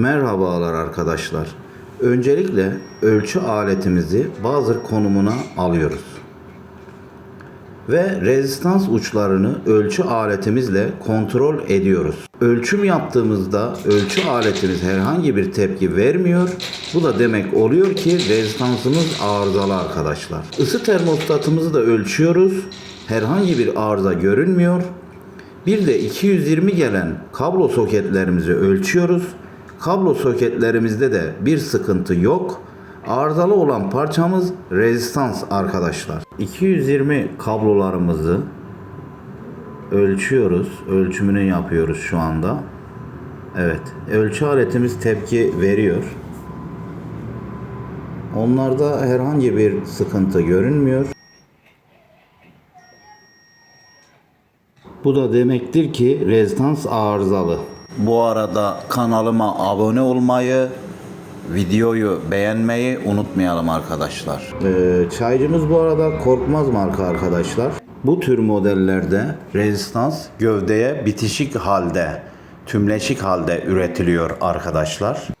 Merhabalar arkadaşlar. Öncelikle ölçü aletimizi bazı konumuna alıyoruz. Ve rezistans uçlarını ölçü aletimizle kontrol ediyoruz. Ölçüm yaptığımızda ölçü aletimiz herhangi bir tepki vermiyor. Bu da demek oluyor ki rezistansımız arızalı arkadaşlar. Isı termostatımızı da ölçüyoruz. Herhangi bir arıza görünmüyor. Bir de 220 gelen kablo soketlerimizi ölçüyoruz. Kablo soketlerimizde de bir sıkıntı yok. Arızalı olan parçamız rezistans arkadaşlar. 220 kablolarımızı ölçüyoruz. Ölçümünü yapıyoruz şu anda. Evet. Ölçü aletimiz tepki veriyor. Onlarda herhangi bir sıkıntı görünmüyor. Bu da demektir ki rezistans arızalı. Bu arada kanalıma abone olmayı, videoyu beğenmeyi unutmayalım arkadaşlar. Ee, çaycımız bu arada Korkmaz marka arkadaşlar. Bu tür modellerde rezistans gövdeye bitişik halde, tümleşik halde üretiliyor arkadaşlar.